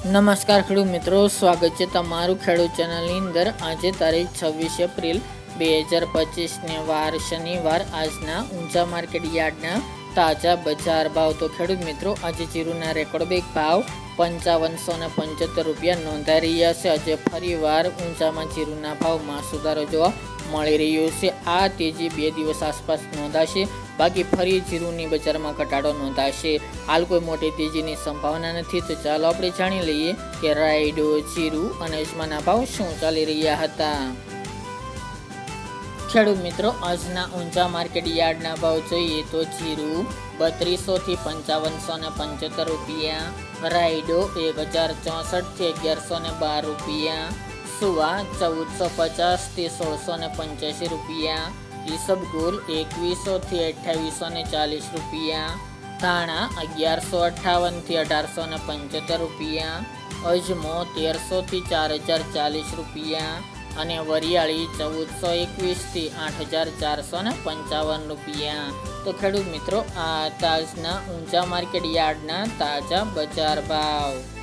નમસ્કાર ખેડૂત મિત્રો, સ્વાગત છે તમારું ખેડૂત ચેનલની અંદર. આજે તારીખ છવ્વીસ એપ્રિલ બે હજાર પચીસને વાર શનિવાર, આજના ઊંચા માર્કેટ યાર્ડના તાજા બજાર ભાવ. તો ખેડૂત મિત્રો, આજે જીરુના રેકોર્ડ બેક ભાવ પંચાવનસો ને પંચોતેર રૂપિયા નોંધાઈ રહ્યા છે. આજે ફરીવાર ઊંચામાં જીરુના ભાવમાં સુધારો જોવા મળી રહ્યો છે. આ તેજી બે દિવસ આસપાસ નોંધાશે. બાકી ફરી જીરુની બજારમાં ઘટાડો નોંધાશે. હાલ કોઈ મોટી તેજીની સંભાવના નથી. તો ચાલો આપણે જાણી લઈએ કે રાયડો, જીરું અને અજમાના ભાવ શું ચાલી રહ્યા હતા. ખેડૂત મિત્રો, આજના ઊંચા માર્કેટ યાર્ડના ભાવ જોઈએ તો જીરું બત્રીસો થી પંચાવનસો ને પંચોતેર રૂપિયા, રાયડો એક હજાર ચોસઠથી અગિયારસો ને બાર રૂપિયા, સુવા ચૌદસો પચાસથી સોળસો ને પંચ્યાસી રૂપિયા ઈસબગુલ એકવીસો થી અઠ્ઠાવીસો ને ચાલીસ રૂપિયા, ધાણા અગિયારસો અઠ્ઠાવનથી અઢારસો ને પંચોતેર રૂપિયા, અજમો તેરસો થી ચાર હજાર ચાલીસ રૂપિયા અને વરિયાળી ચૌદસો એકવીસથી આઠ હજાર ચારસો ને પંચાવન રૂપિયા. તો ખેડૂત મિત્રો, આ તાજના ઊંચા માર્કેટ યાર્ડના તાજા બજાર ભાવ.